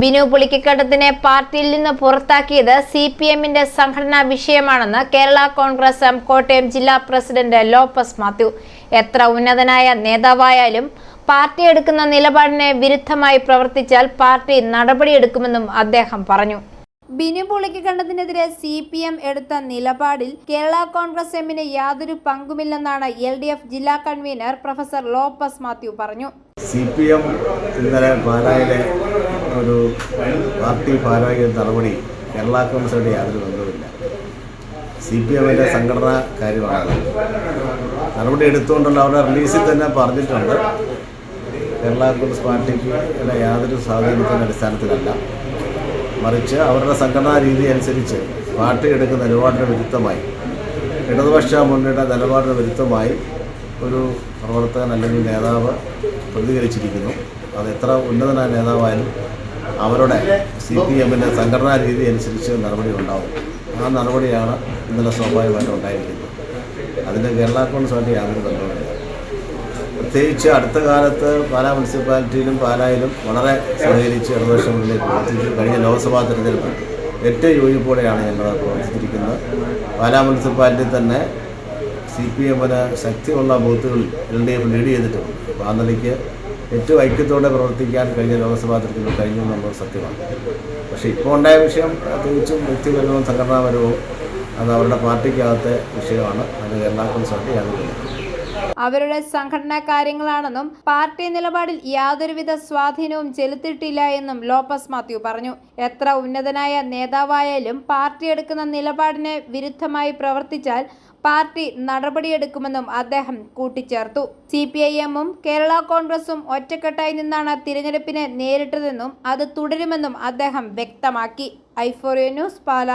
ബിനു പുളിക്കക്കടത്തിനെ പാർട്ടിയിൽ നിന്ന് പുറത്താക്കിയത് സി പി എമ്മിന്റെ സംഘടനാ വിഷയമാണെന്ന് കേരള കോൺഗ്രസ് എം കോട്ടയം ജില്ലാ പ്രസിഡന്റ് ലോപ്പസ് മാത്യു. എത്ര ഉന്നതനായ നേതാവായാലും പാർട്ടി എടുക്കുന്ന നിലപാടിനെ വിരുദ്ധമായി പ്രവർത്തിച്ചാൽ പാർട്ടി നടപടിയെടുക്കുമെന്നും അദ്ദേഹം പറഞ്ഞു. ബിനു പുളിക്കക്കണ്ടത്തിനെതിരെ സി പി എം എടുത്ത നിലപാടിൽ കേരള കോൺഗ്രസ് എമ്മിന് യാതൊരു പങ്കുമില്ലെന്നാണ് എൽ ഡി എഫ് ജില്ലാ കൺവീനർ പ്രൊഫസർ ലോപ്പസ് മാത്യു പറഞ്ഞു. സി പി എം ഇന്നലെ പാലായിലെ ഒരു പാർട്ടി ഭാരവാഹി നടപടി കേരള കോൺഗ്രസിനോട് യാതൊരു ബന്ധവുമില്ല. സി പി എമ്മിന്റെ സംഘടനാ കാര്യമാണ്. നടപടി എടുത്തുകൊണ്ടുള്ള അവരുടെ റിലീസിൽ തന്നെ പറഞ്ഞിട്ടുണ്ട്. കേരള കോൺഗ്രസ് പാർട്ടിക്ക് യാതൊരു സ്വാധീനത്തിന്റെ അടിസ്ഥാനത്തിലല്ല. മറിച്ച് അവരുടെ സംഘടനാ രീതി അനുസരിച്ച് പാർട്ടി എടുക്കുന്ന നിലപാടിന് വിരുദ്ധമായി ഇടതുപക്ഷ മുന്നണിയുടെ നിലപാടിന് വിരുദ്ധമായി ഒരു പ്രവർത്തകൻ അല്ലെങ്കിൽ നേതാവ് പ്രതികരിച്ചിരിക്കുന്നു. അത് എത്ര ഉന്നതനായ നേതാവായാലും അവരുടെ സി പി എമ്മിന്റെ സംഘടനാ രീതി അനുസരിച്ച് നടപടി ഉണ്ടാവും. ആ നടപടിയാണ് ഇന്നലെ സ്വാഭാവികമായിട്ടും ഉണ്ടായിരിക്കുന്നത്. അതിന്റെ കേരള കോൺഗ്രസ്സുമായിട്ട് യാതൊരു ബന്ധവുമില്ല. പ്രത്യേകിച്ച് അടുത്ത കാലത്ത് പാലാ മുനിസിപ്പാലിറ്റിയിലും പാലായിലും വളരെ സഹകരിച്ച് ഇടതുപക്ഷ മുന്നിൽ പ്രവർത്തിച്ചു. കഴിഞ്ഞ ലോക്സഭാ തെരഞ്ഞെടുപ്പ് ഏറ്റവും യോജിപ്പോടെയാണ് ഞങ്ങൾ പ്രവർത്തിച്ചിരിക്കുന്നത്. പാലാ മുനിസിപ്പാലിറ്റി തന്നെ സി പി എമ്മിന് ശക്തിയുള്ള ബൂത്തുകളിൽ എൽ ഡി എഫ് ലീഡ് ചെയ്തിട്ടുണ്ട്. നിലയ്ക്ക് ഏറ്റവും ഐക്യത്തോടെ പ്രവർത്തിക്കാൻ കഴിഞ്ഞ ലോകസഭാ തെരഞ്ഞെടുപ്പ് കഴിഞ്ഞു എന്നുള്ളത് സത്യമാണ് പക്ഷേ ഇപ്പോൾ ഉണ്ടായ വിഷയം പ്രത്യേകിച്ചും വ്യക്തിപരവും സംഘടനാപരവും അത് അവരുടെ പാർട്ടിക്കകത്തെ വിഷയമാണ് അത് കേരള ബന്ധവുമില്ല. അവരുടെ സംഘടനാ കാര്യങ്ങളാണെന്നും പാർട്ടി നിലപാടിൽ യാതൊരുവിധ സ്വാധീനവും ചെലുത്തിയിട്ടില്ല എന്നും ലോപ്പസ് മാത്യു പറഞ്ഞു. എത്ര ഉന്നതനായ നേതാവായാലും പാർട്ടി എടുക്കുന്ന നിലപാടിനെ വിരുദ്ധമായി പ്രവർത്തിച്ചാൽ പാർട്ടി നടപടിയെടുക്കുമെന്നും അദ്ദേഹം കൂട്ടിച്ചേർത്തു. സി പി ഐ എമ്മും കേരള കോൺഗ്രസും ഒറ്റക്കെട്ടായി നിന്നാണ് തിരഞ്ഞെടുപ്പിനെ നേരിട്ടതെന്നും അത് തുടരുമെന്നും അദ്ദേഹം വ്യക്തമാക്കി. ഐഫോറിയ ന്യൂസ് പാല.